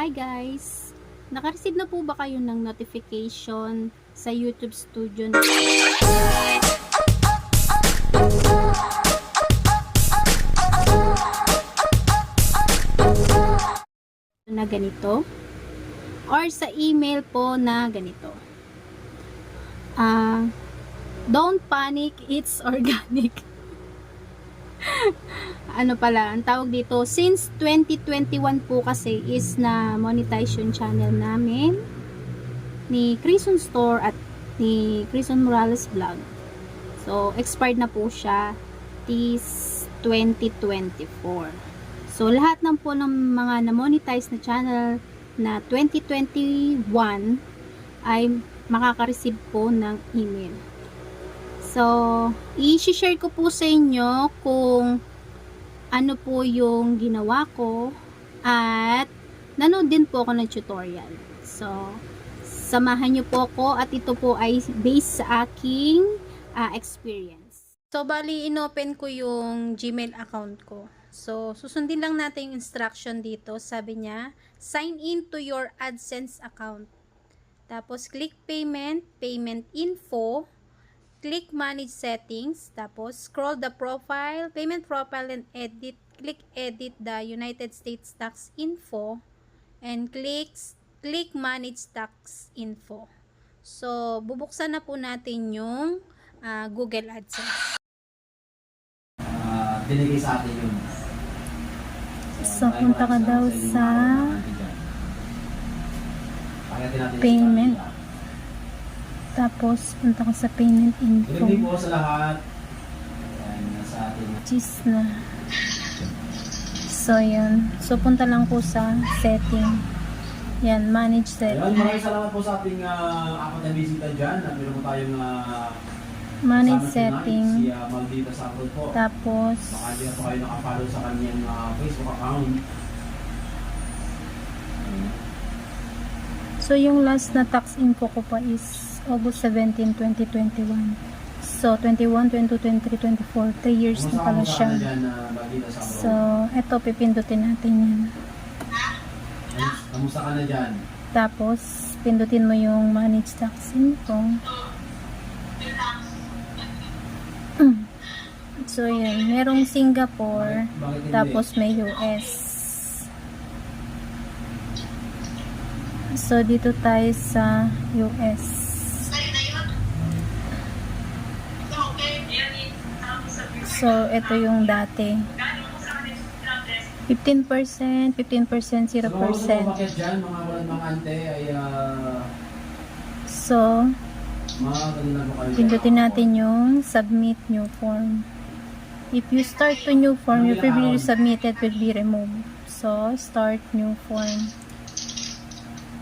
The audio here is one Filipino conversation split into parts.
Hi guys! Nakareceive na po ba kayo ng notification sa YouTube Studio na ganito? Or sa email po na ganito? Ah, don't panic, it's organic. Ano pala, ang tawag dito, since 2021 po kasi is na monetization channel namin ni Crison Store at ni Crison Morales Vlog. So, expired na po siya this 2024. So, lahat ng po ng mga na-monetize na channel na 2021 ay makaka-receive po ng email. So, i-share ko po sa inyo kung ano po yung ginawa ko at nanood din po ako ng tutorial. So, samahan niyo po ako at ito po ay based sa aking ah, experience. So, bali, inopen ko yung Gmail account ko. So, susundin lang natin yung instruction dito. Sabi niya, sign in to your AdSense account. Tapos, click payment, payment info, click manage settings, tapos scroll the profile, payment profile and edit, click edit the United States tax info and click click manage tax info. So, bubuksan na po natin yung ah, Google AdSense. Ah, binigay sa atin yun. So, tayo punta ka daw sa payment. Tapos, punta ka sa payment info. po sa lahat. Ayan, nasa atin. Cheese na. So, yan. So, punta lang po sa setting. Yan, manage setting. maraming salamat po sa ating ah, apat na bisita dyan. At meron po tayong uh, Manage setting. Si uh, Maldita Sapol po. Tapos, Baka hindi na po kayo nakafollow sa kanyang ah, Facebook account. So, yung last na tax info ko pa is August 17, 2021. So, 21, 22, 23, 24. 3 years na pala siya. So, eto, pipindutin natin yan. Kamusta ka na dyan? Tapos, pindutin mo yung manage tax info. So, yun. Merong Singapore. Tapos, may US. So, dito tayo sa US. So, ito yung dati. 15%, 15%, 0%. Sa mga gusto umakyat dyan, mga mga ante, ay ah, So, pindutin natin yung submit new form. If you start to new form, your previously submitted will be removed. So, start new form.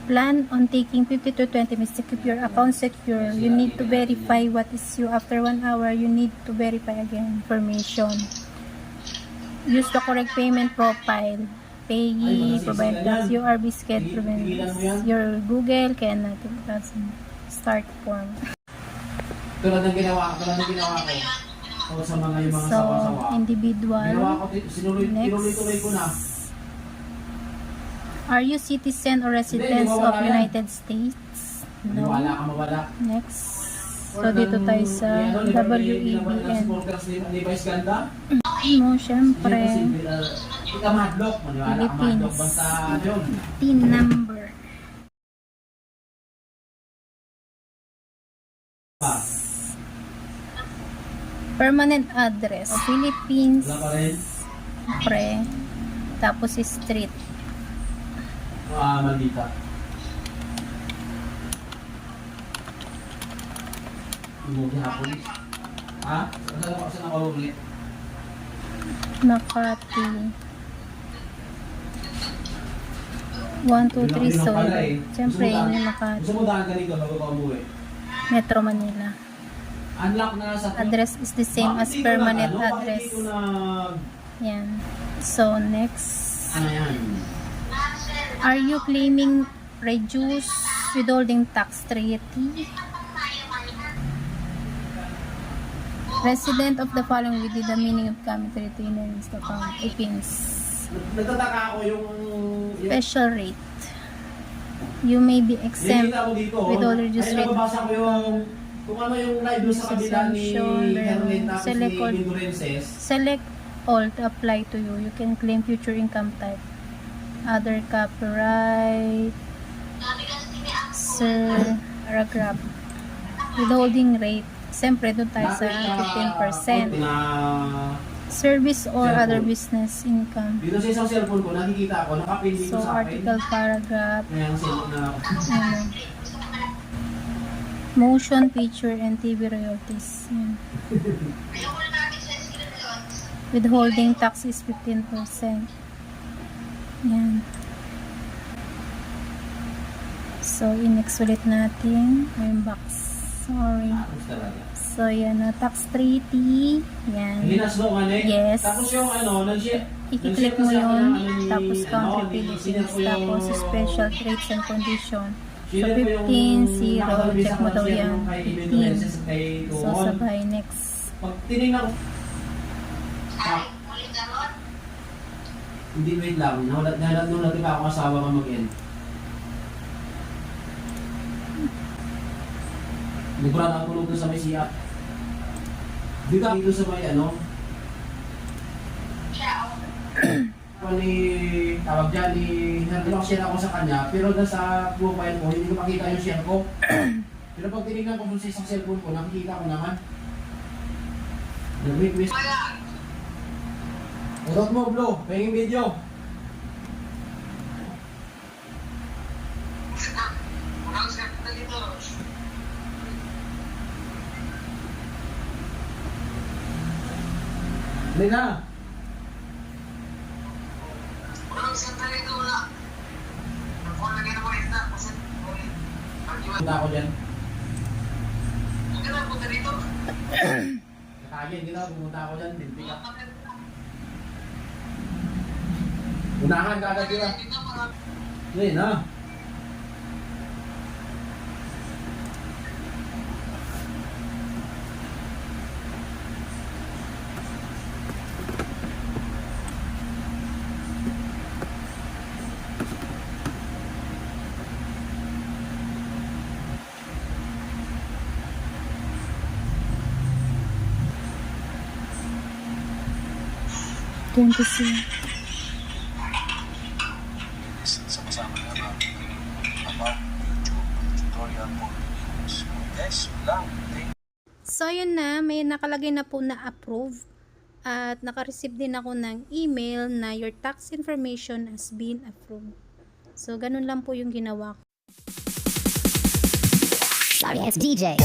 Plan on taking 50 to 20 minutes to keep your account secure. You need to verify what is you. After one hour, you need to verify again information. Use the correct payment profile. Payee, provide plus URB schedule, your Google, cannot start form. Tulad ng ginawa, tulad ng ginawa ko. O sa mga yung mga So, sawa-sawa. Ginawa individual. ko, dito, sinuloy, Next. tinuloy-tuloy ko na. Are you citizen or residents of. United States? No. ka mawala. Next. So, dito tayo sa Ano, WEBN. Mo, syempre. Maniwala ka Philippines. PIN number. Permanent address. Philippines. Pre. Tapos street. Ah, maldita. Umuwi hapon. Ha? Ano ako sa nakauwi? Makati. 1, 2, 3, so. Siyempre, yun yung Makati. Gusto mo daan ka dito bago ka umuwi? Metro Manila. Unlock na sa... Address is the same as permanent address. Yan. So, next. Ano yan? Are you claiming reduced withholding tax treaty? Resident of the following within the meaning of commentary to inheritance account. Philippines. Nagtataka ako yung... Special rate. You may be exempt dito. with all reduced Ay, rate. nababasa ko yung... Kung ano yung live sa kabila ni Caroline tapos ni select. Vindurenses. Select all to apply to you. You can claim future income type. Other copyright. Sir, paragraph. Withholding rate. Siyempre, doon tayo sa 15%. Na, Service or other business income. dito sa isang cellphone ko, nakikita ko, nakapin dito So, sa akin. article, paragraph, ano, motion, picture, and TV royalties. Yan. Withholding tax is 15%. Yan. So, inex ulit natin. Yung box. Sorry. So, yan na. Tax treaty. Yan. Yes. Tapos yung ano, nag-share. I-click mo yun. ano Tapos ano, country Philippines. yung- Tapos special rates and condition. So, sinare ko yung 15, 0. nakalagay Check mo daw yan. nung Kay 15. Vindurenses at kay So, sabay next. Pag tinignan ko, ah, hindi wait lang, nahulat nahulat nung natin ako asawa ka mag-end. Ang kulog doon sa may siya. Dito dito sa may ano. Ako ni tawag dyan ni nag-share ako sa kanya pero doon sa profile ko hindi ko makita yung share ko. pero pag tinignan ko sa isang cellphone ko nakikita ko naman. Nag-request. Urot mo, Blo. Pahingin video. Hindi na. Punta ako dyan. Kakayan, ginawa. Pumunta ako dyan. Binti ka. Unahan ka agad yun. Hindi na. Twenty Guys, lang. So, yun na. May nakalagay na po na approve. At naka-receive din ako ng email na your tax information has been approved. So, ganun lang po yung ginawa ko. Sorry, it's DJ.